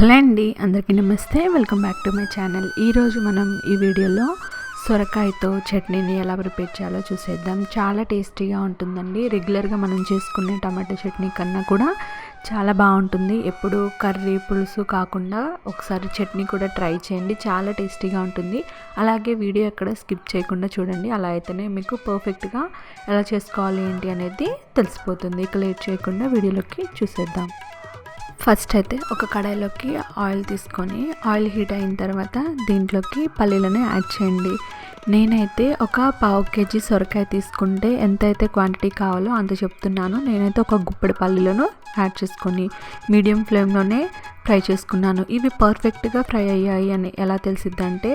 Hello అండి అందరికీ నమస్తే. Welcome back to my channel. ఈరోజు మనం ఈ వీడియోలో సొరకాయతో చట్నీని ఎలా ప్రిపేర్ చేయాలో చూసేద్దాం. చాలా టేస్టీగా ఉంటుందండి. రెగ్యులర్గా మనం చేసుకునే టమాటో చట్నీ కన్నా కూడా చాలా బాగుంటుంది. ఎప్పుడు కర్రీ పులుసు కాకుండా ఒకసారి చట్నీ కూడా ట్రై చేయండి. చాలా టేస్టీగా ఉంటుంది. అలాగే వీడియో ఎక్కడ స్కిప్ చేయకుండా చూడండి. అలా అయితేనే మీకు పర్ఫెక్ట్గా ఎలా చేసుకోవాలి ఏంటి అనేది తెలిసిపోతుంది. ఇక లేట్ చేయకుండా వీడియోలోకి చూసేద్దాం. ఫస్ట్ అయితే ఒక కడాయిలోకి ఆయిల్ తీసుకొని ఆయిల్ హీట్ అయిన తర్వాత దీంట్లోకి పల్లీలను యాడ్ చేయండి. నేనైతే ఒక పావు కేజీ సొరకాయ తీసుకుంటే ఎంతైతే క్వాంటిటీ కావాలో అంత చెప్తున్నాను. నేనైతే ఒక గుప్పెడు పల్లీలను యాడ్ చేసుకొని మీడియం ఫ్లేమ్లోనే ఫ్రై చేసుకున్నాను. ఇవి పర్ఫెక్ట్గా ఫ్రై అయ్యాయి అని ఎలా తెలిసిద్దంటే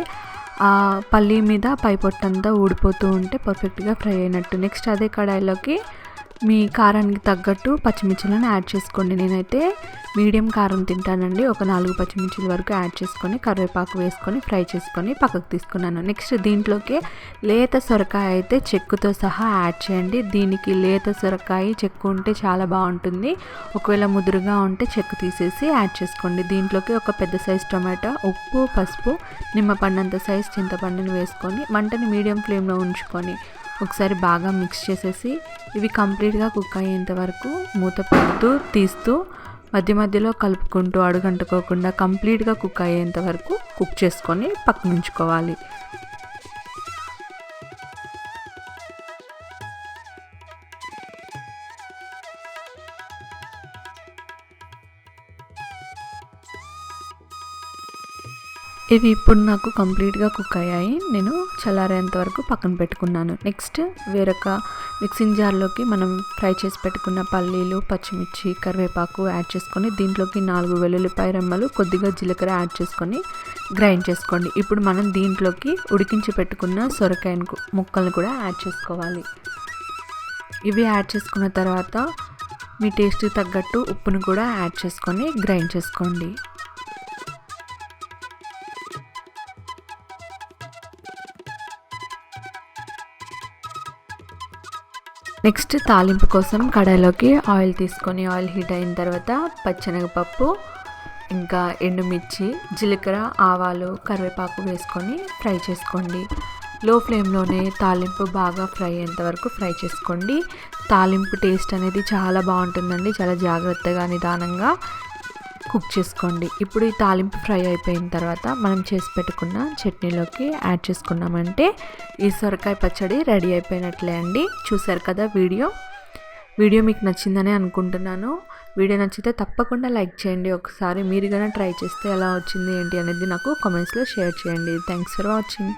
ఆ పల్లీ మీద పై పొట్టంతా ఊడిపోతూ ఉంటే పర్ఫెక్ట్గా ఫ్రై అయినట్టు. నెక్స్ట్ అదే కడాయిలోకి మీ కారానికి తగ్గట్టు పచ్చిమిర్చిలను యాడ్ చేసుకోండి. నేనైతే మీడియం కారం తింటానండి. ఒక నాలుగు పచ్చిమిర్చిల వరకు యాడ్ చేసుకొని కరివేపాకు వేసుకొని ఫ్రై చేసుకొని పక్కకు తీసుకున్నాను. నెక్స్ట్ దీంట్లోకి లేత సొరకాయ అయితే చెక్కుతో సహా యాడ్ చేయండి. దీనికి లేత సొరకాయ చెక్కు ఉంటే చాలా బాగుంటుంది. ఒకవేళ ముదురుగా ఉంటే చెక్కు తీసేసి యాడ్ చేసుకోండి. దీంట్లోకి ఒక పెద్ద సైజ్ టొమాటో ఉప్పు పసుపు నిమ్మపండంత సైజ్ చింతపండుని వేసుకొని మంటని మీడియం ఫ్లేమ్లో ఉంచుకొని ఒకసారి బాగా మిక్స్ చేసేసి ఇవి కంప్లీట్గా కుక్ అయ్యేంత వరకు మూత పెడుతూ తీస్తూ మధ్య మధ్యలో కలుపుకుంటూ అడుగంటుకోకుండా కంప్లీట్గా కుక్ అయ్యేంత వరకు కుక్ చేసుకొని పక్కనుంచుకోవాలి. ఇవి ఇప్పుడు నాకు కంప్లీట్గా కుక్ అయ్యాయి. నేను చల్లారేంత వరకు పక్కన పెట్టుకున్నాను. నెక్స్ట్ వేరొక మిక్సింగ్ జార్లోకి మనం ఫ్రై చేసి పెట్టుకున్న పల్లీలు పచ్చిమిర్చి కరివేపాకు యాడ్ చేసుకొని దీంట్లోకి నాలుగు వెల్లుల్లిపాయ రెమ్మలు కొద్దిగా జీలకర్ర యాడ్ చేసుకొని గ్రైండ్ చేసుకోండి. ఇప్పుడు మనం దీంట్లోకి ఉడికించి పెట్టుకున్న సొరకాయ ముక్కలను కూడా యాడ్ చేసుకోవాలి. ఇవి యాడ్ చేసుకున్న తర్వాత మీ టేస్ట్కి తగ్గట్టు ఉప్పును కూడా యాడ్ చేసుకొని గ్రైండ్ చేసుకోండి. నెక్స్ట్ తాలింపు కోసం కడాయిలోకి ఆయిల్ తీసుకొని ఆయిల్ హీట్ అయిన తర్వాత పచ్చెనగపప్పు ఇంకా ఎండుమిర్చి జీలకర్ర ఆవాలు కరివేపాకు వేసుకొని ఫ్రై చేసుకోండి. లో ఫ్లేమ్లోనే తాలింపు బాగా ఫ్రై అయ్యేంత వరకు ఫ్రై చేసుకోండి. తాలింపు టేస్ట్ అనేది చాలా బాగుంటుందండి చాలా జాగ్రత్తగా నిదానంగా కుక్ చేసుకోండి. ఇప్పుడు ఈ తాలింపు ఫ్రై అయిపోయిన తర్వాత మనం చేసి పెట్టుకున్న చట్నీలోకి యాడ్ చేసుకున్నామంటే ఈ సొరకాయ పచ్చడి రెడీ అయిపోయినట్లే అండి. చూసారు కదా వీడియో? వీడియో మీకు నచ్చిందని అనుకుంటున్నాను. వీడియో నచ్చితే తప్పకుండా లైక్ చేయండి. ఒకసారి మీరు కానీ ట్రై చేస్తే ఎలా వచ్చింది ఏంటి అనేది నాకు కామెంట్స్లో షేర్ చేయండి. Thanks for watching.